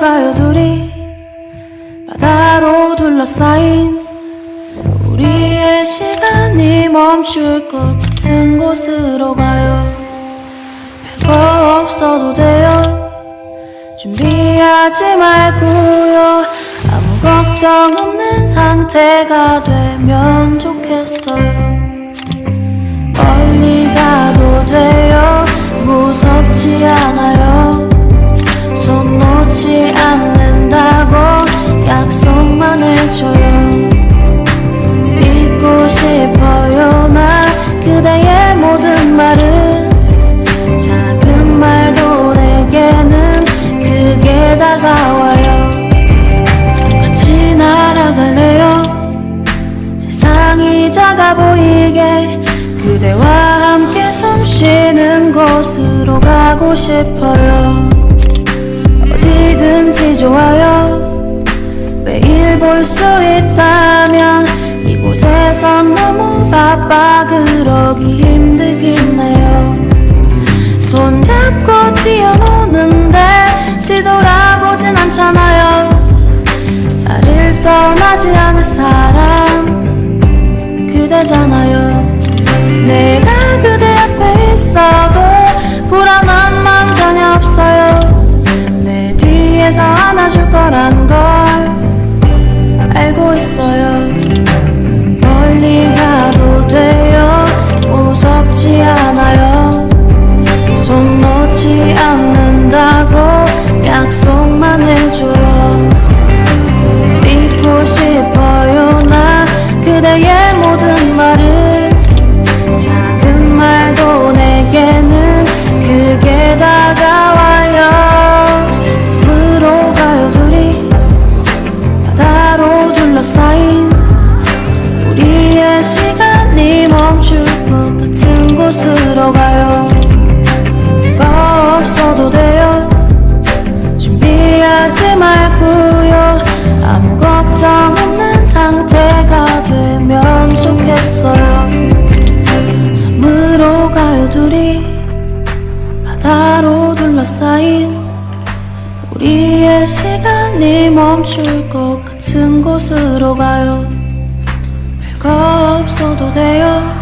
가요 둘이. 바다로 둘러싸인 우리의 시간이 멈출 것 같은 곳으로 가요. 별거 없어도 돼요. 준비하지 말고요. 아무 걱정 없는 상태가 되면 좋겠어요 작아 보이게 그대와 함께 숨 쉬는 곳으로 가고 싶어요. 어디든지 좋아요. 매일 볼 수 있다면 이곳에선 너무 바빠 그러기 힘들긴 해요. 손잡고 뛰어노는데 뒤돌아보진 않잖아요 거란 걸 알고 있어요 같은 곳으로 가요. 거 없어도 돼요. 준비하지 말고요. 아무 걱정 없는 상태가 되면 좋겠어요. 섬으로 가요 둘이. 바다로 둘러싸인 우리의 시간이 멈출 것 같은 곳으로 가요. 별거 없어도 돼요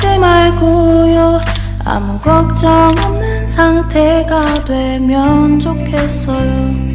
하지 말고요. 아무 걱정 없는 상태가 되면 좋겠어요